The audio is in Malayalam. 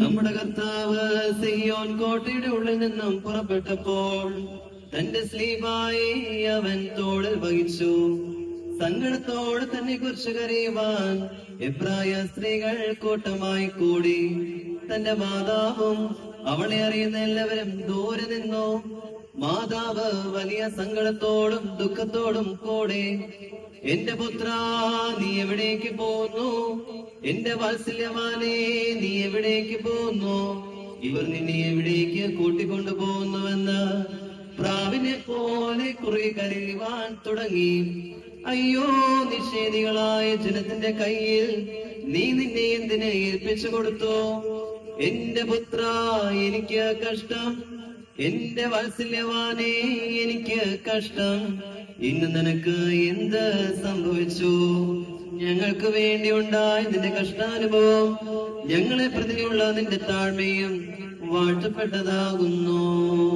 നമ്മുടെ കർത്താവ് സിയോൻ കോട്ടയുടെ നിന്നും പുറപ്പെട്ടപ്പോൾ തന്റെ സ്ലീവായി അവൻ തോളിൽ വഹിച്ചു. സങ്കടത്തോട് തന്നെ കുറിച്ച് കരയുവാൻ എബ്രായ സ്ത്രീകൾ കൂട്ടമായി കൂടി. തന്റെ മാതാവും അവളെ അറിയുന്ന എല്ലാവരും ദൂരെ നിന്നു. മാതാവ് വലിയ സങ്കടത്തോടും ദുഃഖത്തോടും കൂടെ എന്റെ പുത്ര നീ എവിടേക്ക് പോന്നു? എന്റെ വാത്സല്യമാനെ നീ എവിടേക്ക് പോന്നു? ഇവർ നിന്നെ എവിടേക്ക് കൂട്ടിക്കൊണ്ടു പോകുന്നുവെന്ന് പ്രാവിനെ പോലെ കുറെ കരയുവാൻ തുടങ്ങി. അയ്യോ നിഷേധികളായ ജനത്തിന്റെ കയ്യിൽ നീ നിന്നെ എന്തിനെ ഏൽപ്പിച്ചു കൊടുത്തു? എന്റെ പുത്ര എനിക്ക് കഷ്ടം. എന്റെ വാത്സല്യവാനെ എനിക്ക് കഷ്ടം. ഇന്ന് നിനക്ക് എന്ത് സംഭവിച്ചു? ഞങ്ങൾക്ക് വേണ്ടി ഉണ്ടായ നിന്റെ കഷ്ടാനുഭവം ഞങ്ങളെ പ്രതിയുള്ള നിന്റെ താഴ്മയും വാഴ്ത്തപ്പെട്ടതാകുന്നു.